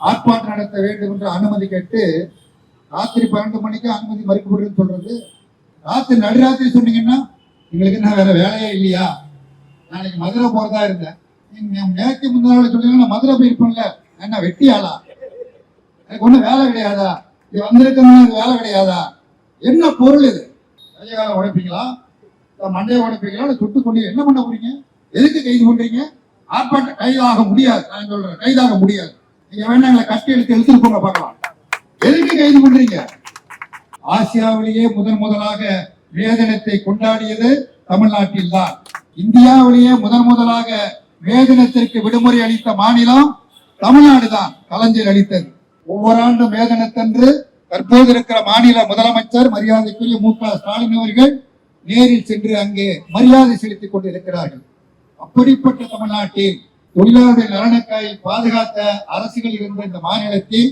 ஆர்ப்பாட்டம் நடத்த வேண்டும் என்று அனுமதி கேட்டு ராத்திரி பன்னெண்டு மணிக்கு அனுமதி மறுக்கப்படுதுன்னு சொல்றது. ராத்திரி நடுராத்திரி சொன்னீங்கன்னா எங்களுக்கு என்ன வேற வேலையே இல்லையா? நாளைக்கு மதுரை போறதா இருந்தேன் நீங்க நேற்று முந்தின நாள் சொன்னீங்கன்னா நான் மதுரை போயிருப்பேன்ல என்ன வெட்டி ஆளா எனக்கு ஒன்றும் வேலை கிடையாதா? இது வந்திருக்கவங்க வேலை கிடையாதா? என்ன பொருள் இது? கையகால உடைப்பீங்களா? மண்டையை உடைப்பீங்களா? சுட்டு கொண்டு என்ன பண்ண போறீங்க? எதுக்கு கைது பண்றீங்க? ஆர்ப்பாட்டம் கைதாக முடியாது. நான் சொல்றேன் கைதாக முடியாது. நீங்க வேணா எங்களை எடுத்து எழுத்துட்டு போங்க பார்க்கலாம். எதுக்கு கைது பண்றீங்க? ஆசியாவிலேயே முதன் முதலாக வேதனத்தை கொண்டாடியது தமிழ்நாட்டில் தான். இந்தியாவிலேயே முதன் முதலாக வேதனத்திற்கு விடுமுறை அளித்த மாநிலம் தமிழ்நாடு தான் கலைஞர் அளித்தது. ஒவ்வொரு ஆண்டும் வேதனத்தன்று தற்போது இருக்கிற மாநில முதலமைச்சர் மரியாதைக்குரிய மு க. ஸ்டாலின் அவர்கள் நேரில் சென்று அங்கே மரியாதை செலுத்திக் கொண்டிருக்கிறார்கள். அப்படிப்பட்ட தமிழ்நாட்டில் தொழிலாளர்கள் நலனுக்காய் பாதுகாத்த அரசுகள் இருந்த இந்த மாநிலத்தில்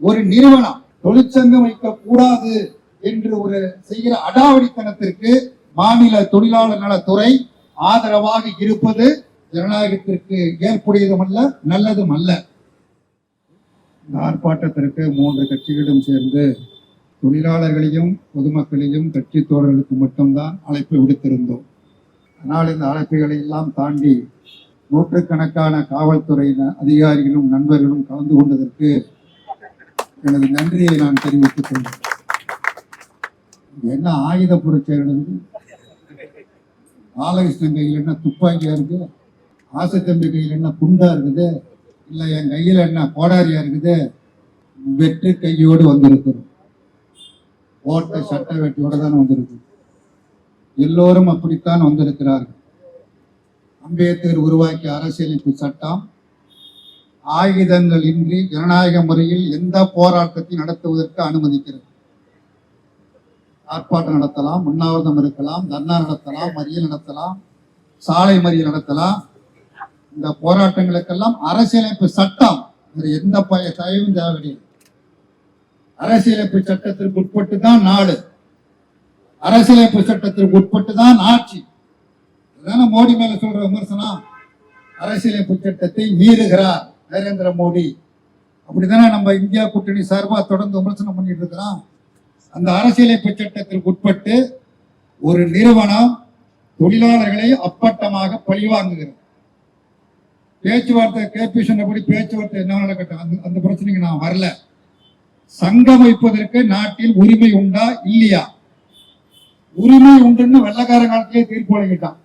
ஒரு நிறுவனம் தொழிற்சங்கம் வைக்க கூடாது என்று ஒரு செய்கிற அடாவடித்தனத்திற்கு மாநில தொழிலாளர் நலத்துறை ஆதரவாக இருப்பது ஜனநாயகத்திற்கு ஏற்புடையதும் அல்ல நல்லதும் அல்ல இந்த ஆர்ப்பாட்டத்திற்கு மூன்று கட்சிகளும் சேர்ந்து தொழிலாளர்களையும் பொதுமக்களையும் கட்சி தோழர்களுக்கு மட்டும்தான் அழைப்பு விடுத்திருந்தோம். ஆனால் இந்த அழைப்புகளை எல்லாம் தாண்டி நூற்றுக்கணக்கான காவல்துறையின அதிகாரிகளும் நண்பர்களும் கலந்து கொண்டதற்கு எனது நன்றியை நான் தெரிவித்துக் கொள்கிறேன். என்ன ஆயுத புரட்சியிலிருந்து பாலகிருஷ்ணன் கையில் என்ன துப்பாக்கியா இருக்கு? ஆசைத்தம்பி கையில் என்ன குண்டா இருக்குது? இல்லை என் கையில் என்ன கோடாரியா இருக்குது? வெற்று கையோடு வந்திருக்கிறோம். ஓட்ட சட்ட வெட்டியோடு தான் வந்திருக்கு எல்லோரும் அப்படித்தான் வந்திருக்கிறார்கள். அம்பேத்கர் உருவாக்கிய அரசியலமைப்பு சட்டம் ஆயுதங்கள் இன்றி ஜனநாயக முறையில் எந்த போராட்டத்தையும் நடத்துவதற்கு அனுமதிக்கிறது. ஆர்ப்பாட்டம் நடத்தலாம் உண்ணாவிரதம் இருக்கலாம் தர்ணா நடத்தலாம் மறியல் நடத்தலாம் சாலை மறியல் நடத்தலாம். இந்த போராட்டங்களுக்கெல்லாம் அரசியலமைப்பு சட்டம் எந்த பய தயவும் தேவை கிடையாது அரசியலமைப்பு சட்டத்திற்கு உட்பட்டு தான் நாடு. அரசியலமைப்பு சட்டத்திற்கு உட்பட்டு தான் ஆட்சி. இதுதானே மோடி மேல சொல்ற விமர்சனம் அரசியலமைப்பு சட்டத்தை மீறுகிறார் நரேந்திர மோடி. அப்படித்தானே நம்ம இந்தியா கூட்டணி சார்பாக தொடர்ந்து விமர்சனம் பண்ணிட்டு இருக்கிறோம். அந்த அரசியலமைப்பு சட்டத்திற்கு உட்பட்டு ஒரு நிறுவனம் தொழிலாளர்களை அப்பட்டமாக பழிவாங்குகிறது. பேச்சுவார்த்தை கேபி சொன்னபடி பேச்சுவார்த்தை என்ன நடக்கட்டும்? அந்த அந்த பிரச்சனைக்கு நான் வரல. சங்கம் வைப்பதற்கு நாட்டில் உரிமை உண்டா? இல்லையா? உரிமை உண்டுன்னு வெள்ளக்கார காலத்திலே தீர்ப்பு வழங்கிட்டான்.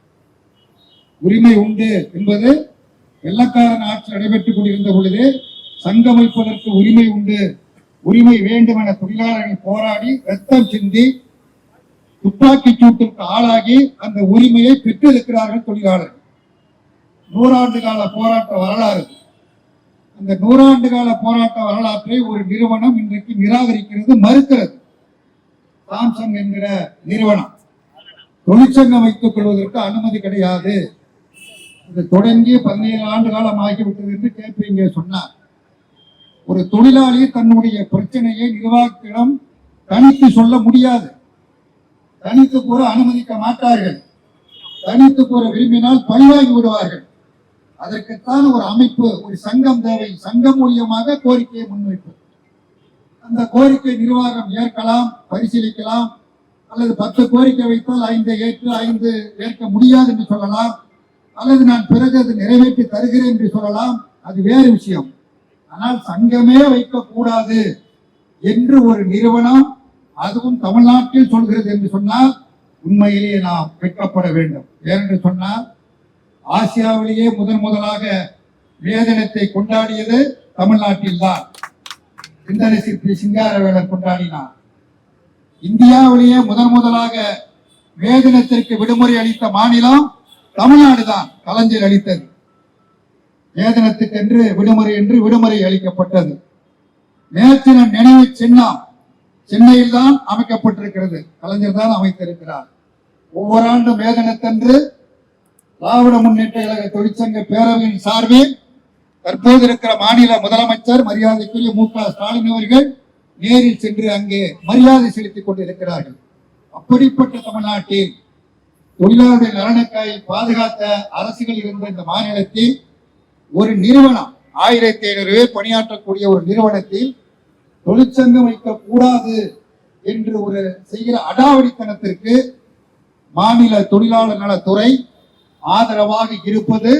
உரிமை உண்டு என்பது வெள்ளக்காரன் ஆட்சி நடைபெற்றுக் கொண்டிருந்த பொழுது சங்கம் வைப்பதற்கு உரிமை உண்டு. உரிமை வேண்டும் என தொழிலாளர்கள் போராடி ரத்தம் சிந்தி துப்பாக்கி சூட்டுக்கு ஆளாகி அந்த உரிமையை பெற்றிருக்கிறார்கள் தொழிலாளர்கள். நூறாண்டு கால போராட்ட வரலாறு. அந்த நூறாண்டு கால போராட்ட வரலாற்றை ஒரு நிறுவனம் இன்றைக்கு நிராகரிக்கிறது மறுக்கிறது. சாம்சங் என்கிற நிறுவனம். தொழிற்சங்கம் வைத்துக் கொள்வதற்கு அனுமதி கிடையாது. இது தொடங்கி பதினேழு ஆண்டு காலம் ஆகிவிட்டது என்று கேபி இங்கே சொன்னார். ஒரு தொழிலாளி தன்னுடைய பிரச்சனையை நிர்வாகத்திடம் தனித்து சொல்ல முடியாது. தனித்து கூற அனுமதிக்க மாட்டார்கள். தனித்து கூற விரும்பினால் பழிவாகி விடுவார்கள். அதற்குத்தான் ஒரு அமைப்பு ஒரு சங்கம் தேவை. சங்கம் மூலியமாக கோரிக்கையை முன்வைப்பது. அந்த கோரிக்கை நிர்வாகம் ஏற்கலாம் பரிசீலிக்கலாம். அல்லது பத்து கோரிக்கை வைத்தால் ஐந்து ஏற்று ஐந்து ஏற்க முடியாது என்று சொல்லலாம். அல்லது நான் பிறகு அது நிறைவேற்றி தருகிறேன் என்று சொல்லலாம் அது வேறு விஷயம். ஆனால் சங்கமே வைக்கக்கூடாது என்று ஒரு நிறுவனம் அதுவும் தமிழ்நாட்டில் சொல்கிறது என்று சொன்னால் உண்மையிலேயே நாம் வெட்கப்பட வேண்டும். ஏனென்று சொன்னால் ஆசியாவிலேயே முதன் முதலாக வேதனத்தை கொண்டாடியது தமிழ்நாட்டில் தான். சிந்தனை சிற்பி சிங்காரவேலர் கொண்டாடினார். இந்தியாவிலேயே முதன் முதலாக வேதனத்திற்கு விடுமுறை அளித்த மாநிலம் தமிழ்நாடு தான் கலைஞர் அளித்தது. வேதனத்துக்கென்று விடுமுறை என்று விடுமுறை அளிக்கப்பட்டது. நேத்தின நினைவு சின்னம் சென்னையில் தான் அமைக்கப்பட்டிருக்கிறது. கலைஞர் தான் அமைத்திருக்கிறார். ஒவ்வொரு ஆண்டும் வேதனத்தன்று திராவிட முன்னேற்ற கழக தொழிற்சங்க பேரவையின் சார்பில் தற்போது இருக்கிற மாநில முதலமைச்சர் மரியாதைக்குரிய மு க. ஸ்டாலின் அவர்கள் நேரில் சென்று அங்கே மரியாதை செலுத்திக் கொண்டிருக்கிறார்கள். அப்படிப்பட்ட தமிழ்நாட்டில் தொழிலாளர்கள் நலனுக்காய் பாதுகாத்த அரசுகள் இருந்த இந்த மாநிலத்தில் ஒரு நிறுவனம் ஆயிரத்தி ஐநூறு பேர் பணியாற்றக்கூடிய ஒரு நிறுவனத்தில் தொழிற்சங்கம் வைக்கக்கூடாது என்று ஒரு செய்கிற அடாவடித்தனத்திற்கு மாநில தொழிலாளர் நலத்துறை ஆதரவாக இருப்பது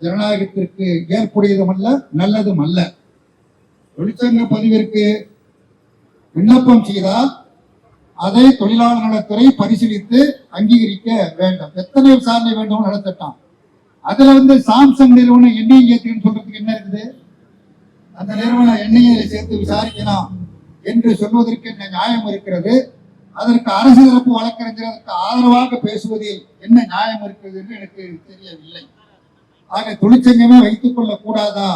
ஜனநாயகத்திற்கு ஏற்புடையதும் அல்ல நல்லதும் அல்ல தொழிற்சங்க பதிவிற்கு விண்ணப்பம் செய்தால் அதை தொழிலாளர் நலத்துறை பரிசீலித்து அங்கீகரிக்க வேண்டும். எத்தனை விசாரணை வேண்டும் நடத்தட்டான் அதுல வந்து சாம்சங் நிறுவனம் எண்ணெய் ஏற்றுன்னு சொல்றதுக்கு என்ன இருக்குது? அந்த நிறுவனம் எண்ணெயை சேர்த்து விசாரிக்கலாம் என்று சொல்வதற்கு என்ன நியாயம் இருக்கிறது? அதற்கு அரசு தரப்பு வழக்கறிஞர் அதற்கு ஆதரவாக பேசுவதில் என்ன நியாயம் இருக்கிறது என்று எனக்கு தெரியவில்லை. ஆக தொழிற்சங்கமே வைத்துக் கொள்ளக் கூடாதா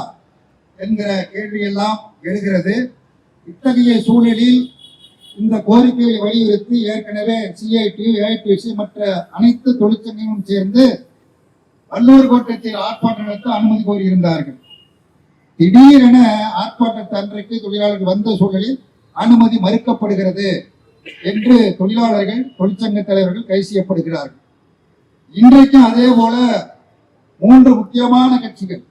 என்கிற கேள்வியெல்லாம் எழுகிறது. இத்தகைய சூழலில் இந்த கோரிக்கையை வலியுறுத்தி ஏற்கனவே சிஐடி ஏஐடிசி மற்ற அனைத்து தொழிற்சங்கமும் சேர்ந்து வல்லூர் கோட்டத்தில் ஆர்ப்பாட்டம் நடத்த அனுமதி கோரியிருந்தார்கள். திடீரென ஆர்ப்பாட்டத்தை அன்றைக்கு தொழிலாளர்கள் வந்த சூழலில் அனுமதி மறுக்கப்படுகிறது என்று தொழிலாளர்கள் தொழிற்சங்க தலைவர்கள் கை செய்யப்படுகிறார்கள். இன்றைக்கும் அதே போல மூன்று முக்கியமான கட்சிகள்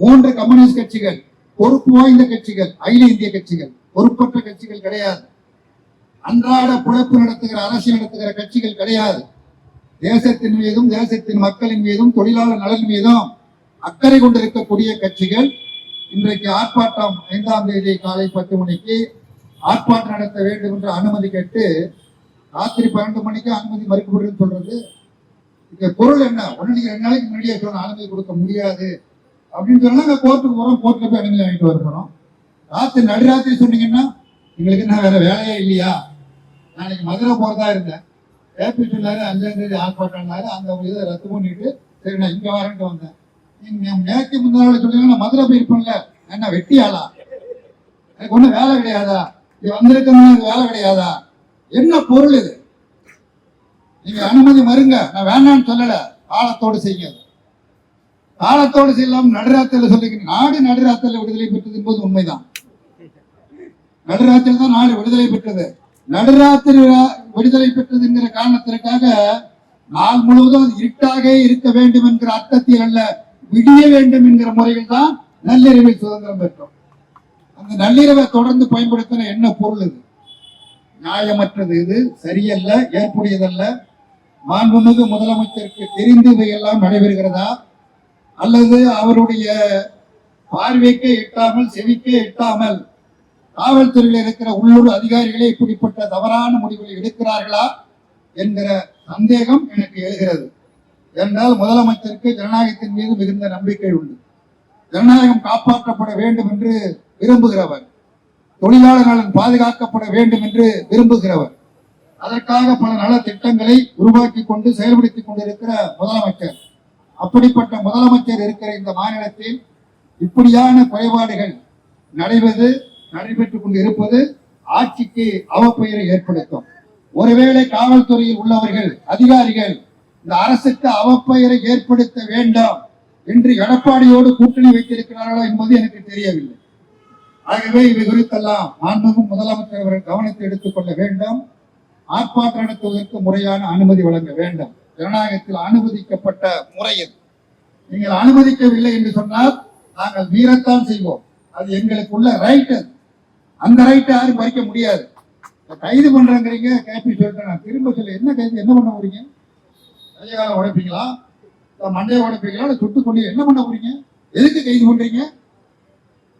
மூன்று கம்யூனிஸ்ட் கட்சிகள் பொறுப்பு வாய்ந்த கட்சிகள் அகில இந்திய கட்சிகள் பொறுப்பற்ற கட்சிகள் கிடையாது. அன்றாட பிழைப்பு நடத்துகிற அரசியல் நடத்துகிற கட்சிகள் கிடையாது. தேசத்தின் மீதும் தேசத்தின் மக்களின் மீதும் தொழிலாளர் நலன் மீதும் அக்கறை கொண்டிருக்கக்கூடிய கட்சிகள் இன்றைக்கு ஆர்ப்பாட்டம் ஐந்தாம் தேதி காலை பத்து மணிக்கு ஆர்ப்பாட்டம் நடத்த வேண்டும் என்று அனுமதி கேட்டு ராத்திரி பன்னெண்டு மணிக்கு அனுமதி மறுக்கப்படுதுன்னு சொல்றது. இந்த பொருள் என்ன? ஒன்னு நீங்க ரெண்டு நாளைக்கு முன்னாடியே சொல்லணும் அனுமதி கொடுக்க முடியாது. அப்படின்னு சொன்னா நாங்க கோர்ட்டுக்கு போறோம் கோர்ட்டில் போய் அனுமதி வாங்கிட்டு வரப்போறோம் ராத்திரி நடுராத்திரி சொன்னீங்கன்னா எங்களுக்கு என்ன வேற வேலையே இல்லையா? நாளைக்கு மதுரை போறதா இருந்தேன். ஏபி சொன்னாரு அஞ்சாந்தேதி ஆர்ப்பாட்டம்னாரு அந்த இதை ரத்து பண்ணிட்டு சரி நான் இங்க வரேன்ட்டு வந்தேன். நீங்க நேற்று முன்னாள் சொல்லுங்க நான் மதுரை போயிருப்பேன்ல என்ன வெட்டி ஆளா? எனக்கு ஒன்றும் வேலை கிடையாதா? இது எனக்கு வேலை கிடையாதா? என்ன பொருள் இது? நீங்க அனுமதி மறுங்க. நான் வேணாம்னு சொல்லல. காலத்தோடு செய்யுங்க. காலத்தோடு செய்யலாம். நடுராத்திரில சொல்லிக்கிறேன். நாடு நடுராத்திரில விடுதலை பெற்றது என்பது உண்மைதான். நடுராத்திரி தான் நாடு விடுதலை பெற்றது. நடுராத்திரி விடுதலை பெற்றது என்கிற காரணத்திற்காக நாள் முழுவதும் அது இருட்டாக இருக்க வேண்டும் என்கிற அர்த்தத்தில் அல்ல விடிய வேண்டும் என்கிற முறையில் தான் நள்ளிரவில் சுதந்திரம் பெற்றோம். அந்த நள்ளிரவை தொடர்ந்து பயன்படுத்தின என்ன பொருள் இது? நியாயமற்றது இது சரியல்ல ஏற்புடையதல்ல. மாண்புமிகு முதலமைச்சருக்கு தெரிந்து இவையெல்லாம் நடைபெறுகிறதா? அல்லது அவருடைய பார்வைக்கே எட்டாமல் செவிக்கே எட்டாமல் காவல்துறையில் இருக்கிற உள்ளூர் அதிகாரிகளே இப்படிப்பட்ட தவறான முடிவுகளை எடுக்கிறார்களா என்கிற சந்தேகம் எனக்கு எழுகிறது. என்றால் முதலமைச்சருக்கு ஜனநாயகத்தின் மீது மிகுந்த நம்பிக்கை உண்டு. ஜனநாயகம் காப்பாற்றப்பட வேண்டும் என்று விரும்புகிறவர். தொழிலாளர் நலன் பாதுகாக்கப்பட வேண்டும் என்று விரும்புகிறவர். அதற்காக பல நல திட்டங்களை உருவாக்கி கொண்டு செயல்படுத்திக் கொண்டிருக்கிற முதலமைச்சர். அப்படிப்பட்ட முதலமைச்சர் இருக்கிற இந்த மாநிலத்தில் இப்படியான குறைபாடுகள் நடைவது நடைபெற்றுக் கொண்டு இருப்பது ஆட்சிக்கு அவப்பெயரை ஏற்படுத்தும். ஒருவேளை காவல்துறையில் உள்ளவர்கள் அதிகாரிகள் இந்த அரசுக்கு அவப்பெயரை ஏற்படுத்த வேண்டாம் என்று எடப்பாடியோடு கூட்டணி வைத்திருக்கிறார்களா என்பது எனக்கு தெரியவில்லை. ஆகவே இவை குறித்தெல்லாம் மாண்புமிகு முதலமைச்சர் அவர்கள் கவனத்தை எடுத்துக் கொள்ள வேண்டும். ஆர்ப்பாட்டம் நடத்துவதற்கு முறையான அனுமதி வழங்க வேண்டும். ஜனநாயகத்தில் அனுமதிக்கப்பட்ட முறையில். நீங்கள் அனுமதிக்கவில்லை என்று சொன்னால் நாங்கள் மீறத்தான் செய்வோம். அது எங்களுக்குள்ள ரைட் அது அந்த ரைட்டை யாரும் பறிக்க முடியாது. கைது பண்றேங்கிறீங்க கேபி சொல்லிட்டேன். நான் திரும்ப சொல்ல என்ன கைது என்ன பண்ண போறீங்க? கைய உடைப்பீங்களா? இல்லை மண்டையை உடைப்பீங்களா? இல்லை சுட்டு கொண்டு என்ன பண்ண போறீங்க? எதுக்கு கைது பண்றீங்க?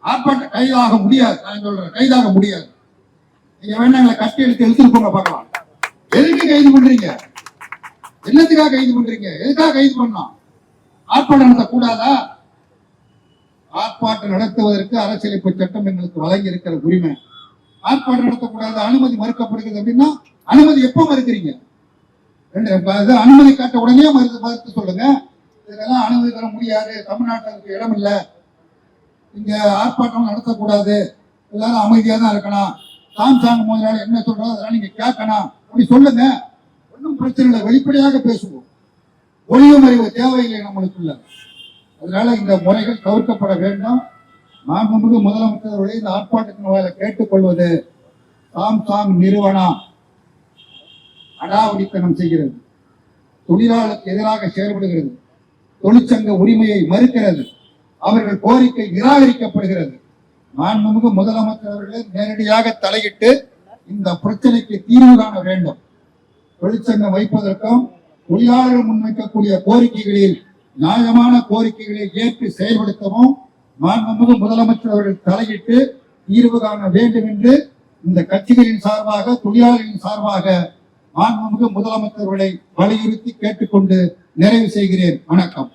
ஆர்ப்பாட்டம் கைதாக முடியாது. நான் சொல்றேன் கைதாக முடியாது. நீங்க வேணா எங்களை கட்டி எடுத்து எடுத்துட்டு போங்க பார்க்கலாம். எதுக்கு கைது பண்றீங்க? என்னத்துக்காக கைது பண்றீங்க? எதுக்காக கைது பண்ணோம் ஆர்ப்பாட்டம் நடத்த கூடாதா ஆர்ப்பாட்டம் நடத்துவதற்கு அரசியலமைப்பு சட்டம் எங்களுக்கு வழங்கி இருக்கிற உரிமை. ஆர்ப்பாட்டம் நடத்தக்கூடாது அனுமதி மறுக்கப்படுகிறது அப்படின்னா அனுமதி எப்ப மறுக்கிறீங்க? அனுமதி காட்ட உடனே மறுத்து மறுத்து சொல்லுங்க. இதெல்லாம் அனுமதி தர முடியாது தமிழ்நாட்டுக்கு இடம் இல்லை இங்க ஆர்ப்பாட்டம் நடத்தக்கூடாது எல்லாரும் அமைதியா தான் இருக்கணும். சாம்சாங் முதலாளி என்ன சொல்றோம் அதெல்லாம் நீங்க கேட்கணும். அப்படி சொல்லுங்க. ஒன்றும் பிரச்சனை இல்லை வெளிப்படையாக பேசுவோம். ஒளிவு மறைவு தேவையில்லை நம்மளுக்குள்ள. அதனால இந்த முறைகள் தவிர்க்கப்பட வேண்டும். மாண்புமிகு முதலமைச்சர் அவர்களை இந்த ஆர்ப்பாட்டத்தின் வாயில கேட்டுக்கொள்வது சாம்சாங் நிறுவனம் அடாவடித்தனம் செய்கிறது. தொழிலாளருக்கு எதிராக செயல்படுகிறது. தொழிற்சங்க உரிமையை மறுக்கிறது. அவர்கள் கோரிக்கை நிராகரிக்கப்படுகிறது. மாண்புமிகு முதலமைச்சர் அவர்களே நேரடியாக தலையிட்டு இந்த பிரச்சனைக்கு தீர்வு காண வேண்டும். தொழிற்சங்கம் வைப்பதற்கும் தொழிலாளர்கள் முன்வைக்கக்கூடிய கோரிக்கைகளில் நியாயமான கோரிக்கைகளை ஏற்று செயல்படுத்தவும் மாண்புமிகு முதலமைச்சர் அவர்கள் தலையிட்டு தீர்வு காண வேண்டும் என்று இந்த கட்சிகளின் சார்பாக தொழிலாளர்களின் சார்பாக மாண்புமிகு முதலமைச்சர்களை வலியுறுத்தி கேட்டுக்கொண்டு நிறைவு செய்கிறேன். வணக்கம்.